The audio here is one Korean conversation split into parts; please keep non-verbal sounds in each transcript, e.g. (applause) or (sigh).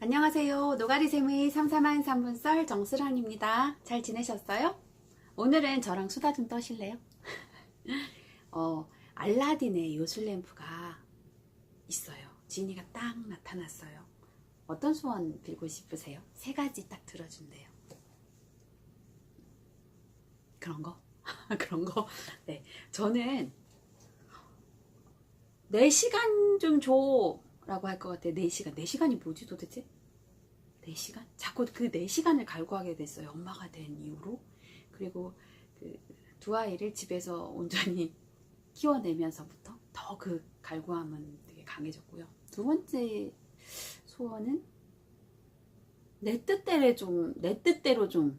안녕하세요. 노가리샘의 삼삼한 삼분썰 정수란입니다. 잘 지내셨어요? 오늘은 저랑 수다 좀 떠실래요? (laughs) 어, 알라딘의 요술 램프가 있어요. 지니가 딱 나타났어요. 어떤 소원 빌고 싶으세요? 세 가지 딱 들어준대요. 그런 거? (laughs) 그런 거? 네. 저는 4시간 좀 줘. 라고 할 것 같아요. 4시간. 4시간이 뭐지 도대체? 4시간? 자꾸 그 4시간을 갈구하게 됐어요. 엄마가 된 이후로. 그리고 그 두 아이를 집에서 온전히 (laughs) 키워내면서부터 더 그 갈구함은 되게 강해졌고요. 두 번째 소원은 내 뜻대로 좀, 내 뜻대로 좀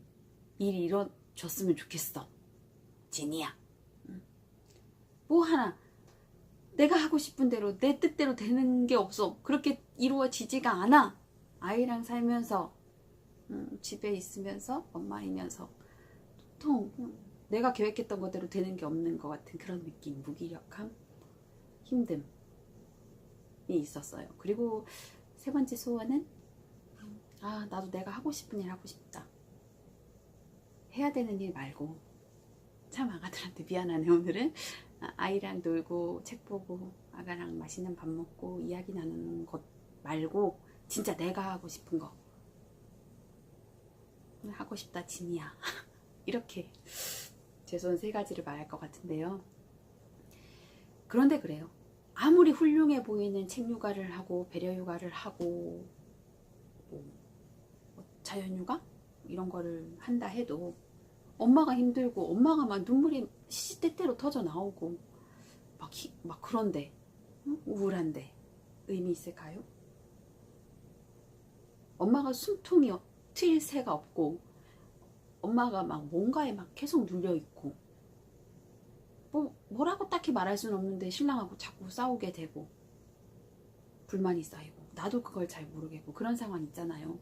일이 이루어졌으면 좋겠어. 지니야. 응. 뭐 하나 내가 하고 싶은 대로 내 뜻대로 되는 게 없어. 그렇게 이루어지지가 않아. 아이랑 살면서 음, 집에 있으면서 엄마이면서 보통 음, 내가 계획했던 것대로 되는 게 없는 것 같은 그런 느낌, 무기력함, 힘듦이 있었어요. 그리고 세 번째 소원은 아 나도 내가 하고 싶은 일 하고 싶다. 해야 되는 일 말고 참 아가들한테 미안하네 오늘은 아, 아이랑 놀고 책 보고 아가랑 맛있는 밥 먹고 이야기 나누는 것 말고 진짜 내가 하고 싶은 거. 하고 싶다 진이야. (laughs) 이렇게 제 손 세 가지를 말할 것 같은데요. 그런데 그래요. 아무리 훌륭해 보이는 책 육아를 하고 배려 육아를 하고 뭐 자연 육아? 이런 거를 한다 해도 엄마가 힘들고 엄마가 막 눈물이 시시때때로 터져 나오고 막, 히, 막 그런데 응? 우울한데 의미 있을까요? 엄마가 숨통이 트일 새가 없고 엄마가 막 뭔가에 막 계속 눌려 있고 뭐 뭐라고 딱히 말할 수는 없는데 신랑하고 자꾸 싸우게 되고 불만이 쌓이고 나도 그걸 잘 모르겠고 그런 상황 있잖아요.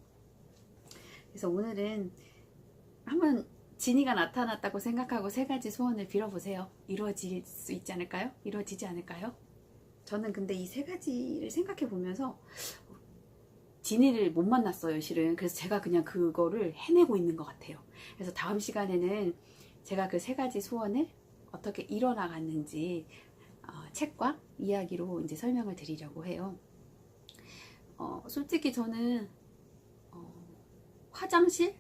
그래서 오늘은 한번 진이가 나타났다고 생각하고 세 가지 소원을 빌어보세요. 이루어질 수 있지 않을까요? 이루어지지 않을까요? 저는 근데 이 세 가지를 생각해 보면서 진이를 못 만났어요, 실은. 그래서 제가 그냥 그거를 해내고 있는 것 같아요. 그래서 다음 시간에는 제가 그 세 가지 소원을 어떻게 이뤄나갔는지 어, 책과 이야기로 이제 설명을 드리려고 해요. 어, 솔직히 저는 어, 화장실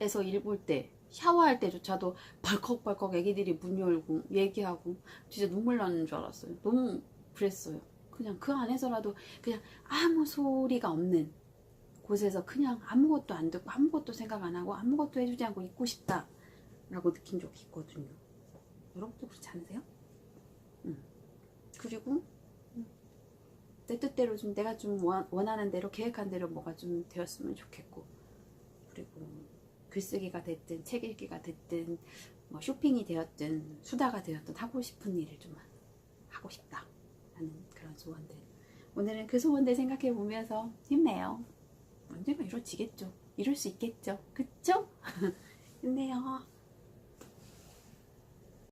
에서 일 볼 때, 샤워할 때조차도 벌컥벌컥 애기들이 문 열고 얘기하고 진짜 눈물 나는 줄 알았어요. 너무 그랬어요. 그냥 그 안에서라도 그냥 아무 소리가 없는 곳에서 그냥 아무것도 안 듣고 아무것도 생각 안 하고 아무것도 해주지 않고 있고 싶다 라고 느낀 적이 있거든요. 여러분도 그렇지 않으세요? 음. 그리고 음. 내 뜻대로 좀 내가 좀 원하는 대로 계획한 대로 뭐가 좀 되었으면 좋겠고 글쓰기가 됐든 책 읽기가 됐든 뭐 쇼핑이 되었든 수다가 되었든 하고 싶은 일을 좀 하고 싶다. 하는 그런 소원들. 오늘은 그 소원들 생각해 보면서 힘내요. 언젠가 이루어지겠죠. 이룰 수 있겠죠. 그쵸? (laughs) 힘내요